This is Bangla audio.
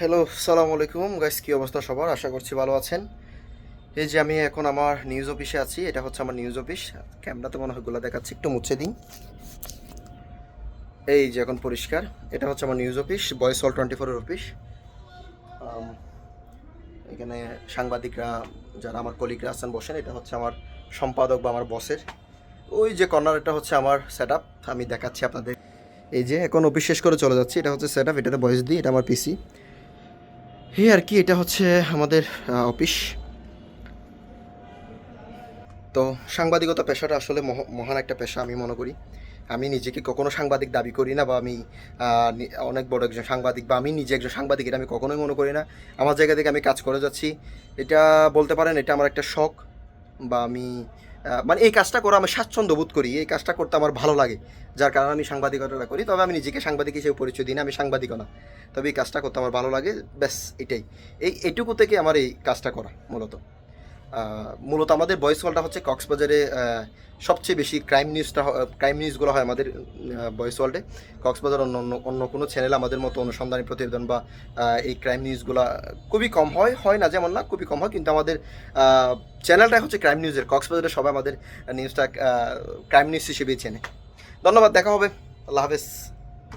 হ্যালো সালাম আলাইকুম। গাইস কী অবস্থা সবার? আশা করছি ভালো আছেন। এই যে আমি এখন আমার নিউজ অফিসে আছি, এটা হচ্ছে আমার নিউজ অফিস ক্যামেরাতে মনে হয়গুলা দেখাচ্ছি, একটু মুছে দিন এই যে এখন পরিষ্কার, এটা হচ্ছে আমার নিউজ অফিস বয়েস অল টোয়েন্টি ফোরের অফিস এখানে সাংবাদিকরা, যারা আমার কলিগরা আছেন, বসেন, এটা হচ্ছে আমার সম্পাদক বা আমার বসের ওই যে কর্নারটা হচ্ছে আমার সেট আমি দেখাচ্ছি আপনাদের। এই যে এখন অফিস শেষ করে চলে যাচ্ছি, এটা হচ্ছে সেট আপ এটাতে বয়স দিই এটা আমার পিসি এই আর কি, এটা হচ্ছে আমাদের অফিস। তো সাংবাদিকতা পেশাটা আসলে মহ- মহান একটা পেশা আমি মনে করি। আমি নিজেকে কখনো সাংবাদিক দাবি করি না বা আমি অনেক বড় একজন সাংবাদিক বা আমি নিজে একজন সাংবাদিক, এটা আমি কখনোই মনে করি না। আমার জায়গা থেকে আমি কাজ করে যাচ্ছি। এটা বলতে পারেন, এটা আমার একটা শখ বা আমি মানে এই কাজটা করা আমি স্বাচ্ছন্দ্য বোধ করি, এই কাজটা করতে আমার ভালো লাগে। যার কারণে আমি সাংবাদিকতা করি, তবে আমি নিজেকে সাংবাদিক হিসেবে পরিচয় দিই না, আমি সাংবাদিক না। তবে এই কাজটা করতে আমার ভালো লাগে, ব্যাস এটাই। এই, এটুকু থেকে আমার এই কাজটা করা, মূলত। মূলত আমাদের ভয়েস কলটা হচ্ছে কক্সবাজারে সবচেয়ে বেশি ক্রাইম নিউজটা ক্রাইম নিউজগুলো হয় আমাদের ভয়েস ওয়ার্ল্ডে কক্সবাজার অন্য অন্য অন্য কোনো চ্যানেল আমাদের মতো অনুসন্ধানী প্রতিবেদন বা এই ক্রাইম নিউজগুলো খুবই কম হয় হয় না যেমন না, খুবই কম হয়, কিন্তু আমাদের চ্যানেলটা হচ্ছে ক্রাইম নিউজের কক্সবাজারে সবাই আমাদের নিউজটা ক্রাইম নিউজ হিসেবেই চেনে। ধন্যবাদ, দেখা হবে। আল্লাহ হাফেজ।